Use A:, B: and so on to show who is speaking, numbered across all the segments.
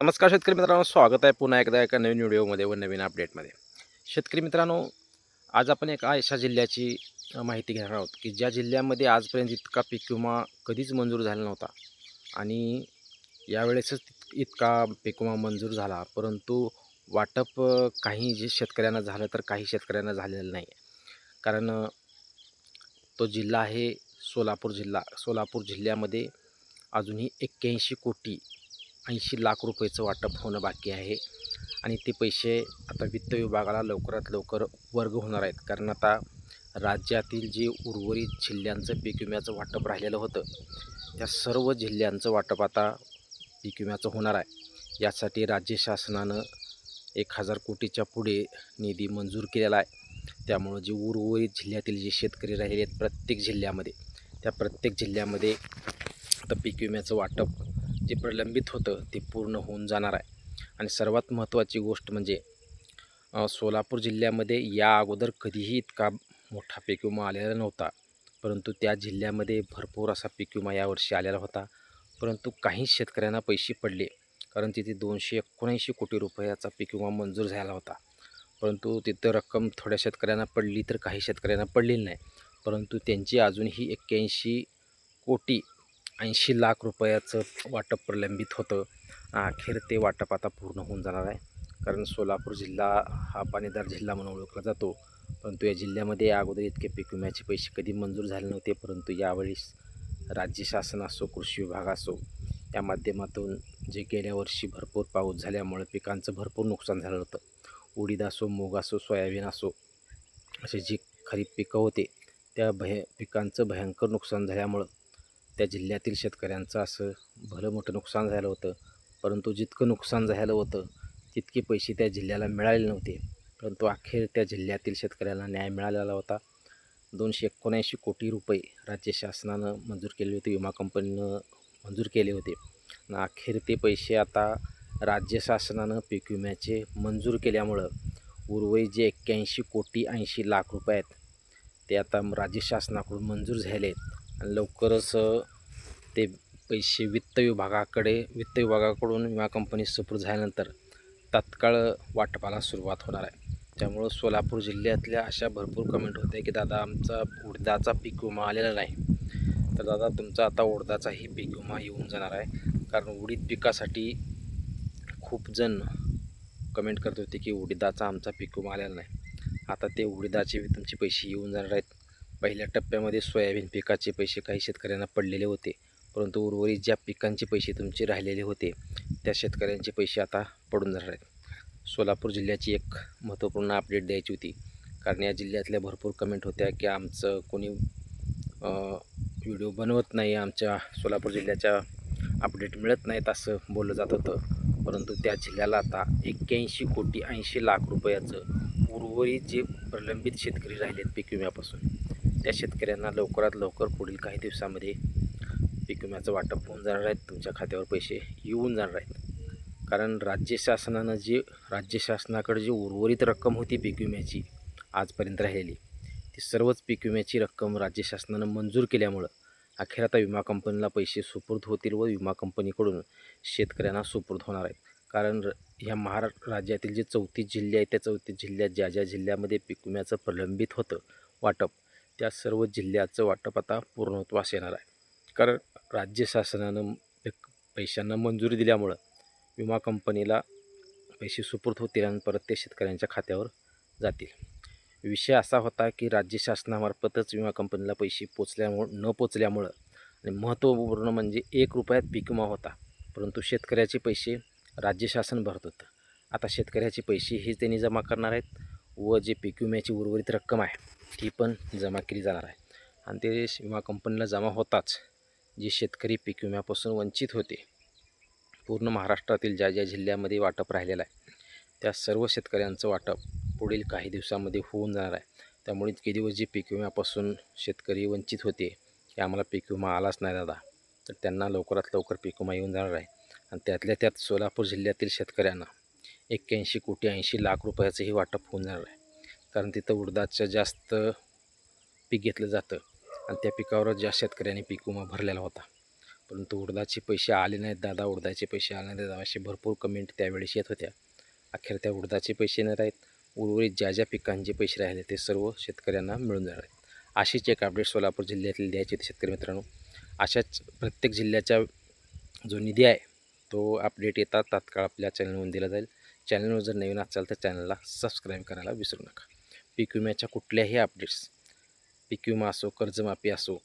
A: नमस्कार शेतकरी मित्रांनो स्वागत आहे पुन्हा एकदा एका नवीन व्हिडिओमध्ये व नवीन अपडेटमध्ये. शेतकरी मित्रांनो आज आपण एका अशा जिल्ह्याची माहिती घेणार आहोत की ज्या जिल्ह्यामध्ये आजपर्यंत इतका पीक विमा कधीच मंजूर झाला नव्हता आणि यावेळेसच इतका पीक विमा मंजूर झाला. परंतु वाटप काही जे शेतकऱ्यांना झालं तर काही शेतकऱ्यांना झालेलं नाही. कारण तो जिल्हा आहे सोलापूर जिल्हा. सोलापूर जिल्ह्यामध्ये अजूनही एक्क्याऐंशी कोटी ऐंशी लाख रुपयेचं वाटप होणं बाकी आहे. आणि ते पैसे आता वित्त विभागाला लवकरात लवकर वर्ग होणार आहेत. कारण आता राज्यातील जे उर्वरित जिल्ह्यांचं पीक विम्याचं वाटप राहिलेलं होतं त्या सर्व जिल्ह्यांचं वाटप आता पीक विम्याचं होणार आहे. यासाठी राज्य शासनानं एक हजार कोटीच्या पुढे निधी मंजूर केलेला आहे. त्यामुळं जे उर्वरित जिल्ह्यातील जे शेतकरी राहिले आहेत प्रत्येक जिल्ह्यामध्ये त्या प्रत्येक जिल्ह्यामध्ये आता पीक विम्याचं वाटप जे प्रलंबित होतं ते पूर्ण होऊन जाणार आहे. आणि सर्वात महत्त्वाची गोष्ट म्हणजे सोलापूर जिल्ह्यामध्ये या अगोदर कधीही इतका मोठा पीक विमा आलेला नव्हता. परंतु त्या जिल्ह्यामध्ये भरपूर असा पीक विमा यावर्षी आलेला होता. परंतु काही शेतकऱ्यांना पैसे पडले कारण तिथे दोनशे एकोणऐंशी कोटी रुपयाचा पीक विमा मंजूर झाला होता. परंतु तिथं रक्कम थोड्या शेतकऱ्यांना पडली तर काही शेतकऱ्यांना पडलेली नाही. परंतु त्यांची अजूनही एक्क्याऐंशी कोटी ऐंशी लाख रुपयाचं वाटप प्रलंबित होतं. अखेर ते वाटप आता पूर्ण होऊन जाणार आहे. कारण सोलापूर जिल्हा हा पाणीदार जिल्हा म्हणून ओळखला जातो. परंतु या जिल्ह्यामध्ये अगोदर इतके पीक विम्याचे पैसे कधी मंजूर झाले नव्हते परंतु यावेळी राज्य शासन असो कृषी विभाग असो या माध्यमातून जे गेल्या वर्षी भरपूर पाऊस झाल्यामुळे पिकांचं भरपूर नुकसान झालं होतं. उडीद असो मूग असो सोयाबीन असो असे जी खरीप पिकं होते त्या भय पिकांचं भयंकर नुकसान झाल्यामुळं त्या जिल्ह्यातील शेतकऱ्यांचं असं भलं मोठं नुकसान झालं होतं. परंतु जितकं नुकसान झालं होतं तितके पैसे त्या जिल्ह्याला मिळाले नव्हते. परंतु अखेर त्या जिल्ह्यातील शेतकऱ्यांना न्याय मिळालेला होता. दोनशे एकोणऐंशी कोटी रुपये राज्य शासनानं मंजूर केले होते विमा कंपनीनं मंजूर केले होते. आणि अखेर ते पैसे आता राज्य शासनानं पीक विम्याचे मंजूर केल्यामुळं उर्वरित जे एक्क्याऐंशी कोटी ऐंशी लाख रुपये आहेत ते आता राज्य शासनाकडून मंजूर झाले आहेत लवकरच ते पैसे वित्त विभागाकडे वित्त विभागाकडून विमा कंपनी सुपूर्द झाल्यानंतर तात्काळ वाटपाला सुरुवात होणार आहे. त्यामुळं सोलापूर जिल्ह्यातल्या अशा भरपूर कमेंट होते की दादा आमचा उडदाचा पीक विमा आलेला नाही. तर दादा तुमचा आता उडदाचाही पीक विमा येऊन जाणार आहे. कारण उडीद पिकासाठी खूप जण कमेंट करत होते की उडीदाचा आमचा पीक विमा आलेला नाही. आता ते उडीदाचे तुमचे पैसे येऊन जाणार आहेत. पहिल्या टप्प्यामध्ये सोयाबीन पिकाचे पैसे काही शेतकऱ्यांना पडलेले होते परंतु उर्वरित ज्या पिकांचे पैसे तुमचे राहिलेले होते त्या शेतकऱ्यांचे पैसे आता पडून जाणार आहेत. सोलापूर जिल्ह्याची एक महत्त्वपूर्ण अपडेट द्यायची होती. कारण या जिल्ह्यातल्या भरपूर कमेंट होत्या की आमचं कोणी व्हिडिओ बनवत नाही आमच्या सोलापूर जिल्ह्याच्या अपडेट मिळत नाहीत असं बोललं जात होतं. परंतु त्या जिल्ह्याला आता एक्क्याऐंशी कोटी ऐंशी लाख रुपयाचं उर्वरित जे प्रलंबित शेतकरी राहिलेत पीक विम्यापासून त्या शेतकऱ्यांना लवकरात लवकर पुढील काही दिवसामध्ये पीक विम्याचं वाटप होऊन जाणार आहेत तुमच्या खात्यावर पैसे येऊन जाणार आहेत. कारण राज्य शासनानं जे राज्य शासनाकडे जी उर्वरित रक्कम होती पीक विम्याची आजपर्यंत राहिलेली ती सर्वच पीक विम्याची रक्कम राज्य शासनानं मंजूर केल्यामुळं अखेर आता विमा कंपनीला पैसे सुपूर्द होतील व विमा कंपनीकडून शेतकऱ्यांना सुपूर्द होणार आहेत. कारण ह्या महाराष्ट्र राज्यातील जे चौतीस जिल्हे आहेत त्या चौतीस जिल्ह्यात ज्या ज्या जिल्ह्यामध्ये पीक विम्याचं प्रलंबित होतं वाटप त्या सर्व जिल्ह्याचं वाटप आता पूर्णत्वास येणार आहे. कारण राज्य शासनानं पैशांना मंजुरी दिल्यामुळं विमा कंपनीला पैसे सुपूर्त होतील आणि परत ते शेतकऱ्यांच्या खात्यावर जातील. विषय असा होता की राज्य शासनामार्फतच विमा कंपनीला पैसे पोचल्यामुळं न पोचल्यामुळं आणि महत्त्वपूर्ण म्हणजे एक रुपयात पीक विमा होता. परंतु शेतकऱ्याचे पैसे राज्य शासन भरत होतं. आता शेतकऱ्याचे पैसे हे त्यांनी जमा करणार आहेत व जे पीक विम्याची उर्वरित रक्कम आहे ती पण जमा केली जाणार आहे. आणि ते विमा कंपनीला जमा होताच जे शेतकरी पीक विम्यापासून वंचित होते. पूर्ण महाराष्ट्रातील ज्या ज्या जिल्ह्यामध्ये वाटप राहिलेलं आहे त्या सर्व शेतकऱ्यांचं वाटप पुढील काही दिवसामध्ये होऊन जाणार आहे. त्यामुळे इतके दिवस जे पीक विम्यापासून शेतकरी वंचित होते की आम्हाला पीक विमा आलाच नाही दादा. तर त्यांना लवकरात लवकर पीक विमा येऊन जाणार आहे. आणि त्यातल्या त्यात सोलापूर जिल्ह्यातील शेतकऱ्यांना एक्क्याऐंशी कोटी ऐंशी लाख रुपयाचंही वाटप होऊन जाणार आहे. कारण तिथं उडदाचं जास्त पीक घेतलं जातं. आणि त्या पिकावर ज्या शेतकऱ्यांनी पीक विमा भरलेला होता. परंतु उडदाचे पैसे आले नाहीत दादा उडदाचे पैसे आले नाहीत. दादा असे भरपूर कमेंट त्यावेळेस येत होत्या. अखेर त्या उडदाचे पैसे नाही आहेत उर्वरित ज्या ज्या पिकांचे पैसे राहिले ते सर्व शेतकऱ्यांना मिळून जाणार आहेत. अशीच एक अपडेट सोलापूर जिल्ह्यातील द्यायची शेतकरी मित्रांनो. अशाच प्रत्येक जिल्ह्याच्या जो निधी आहे तो अपडेट येतात तात्काळ आपल्या चॅनलवरून दिला जाईल. चॅनलवर जर नवीन असाल तर चॅनलला सबस्क्राईब करायला विसरू नका. पीक विम्याच्या कुठल्याही अपडेट्स पीक विमा असो कर्जमाफी असो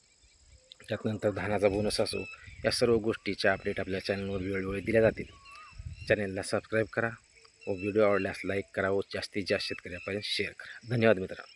A: त्यानंतर धानाचा बोनस असो या सर्व गोष्टीच्या अपडेट आपल्या चॅनलवर वेळोवेळी दिल्या जातील. चॅनलला सबस्क्राईब करा व व्हिडिओ आवडल्यास लाईक करा व जास्तीत जास्त शेतकऱ्यापर्यंत शेअर करा. धन्यवाद मित्रांनो.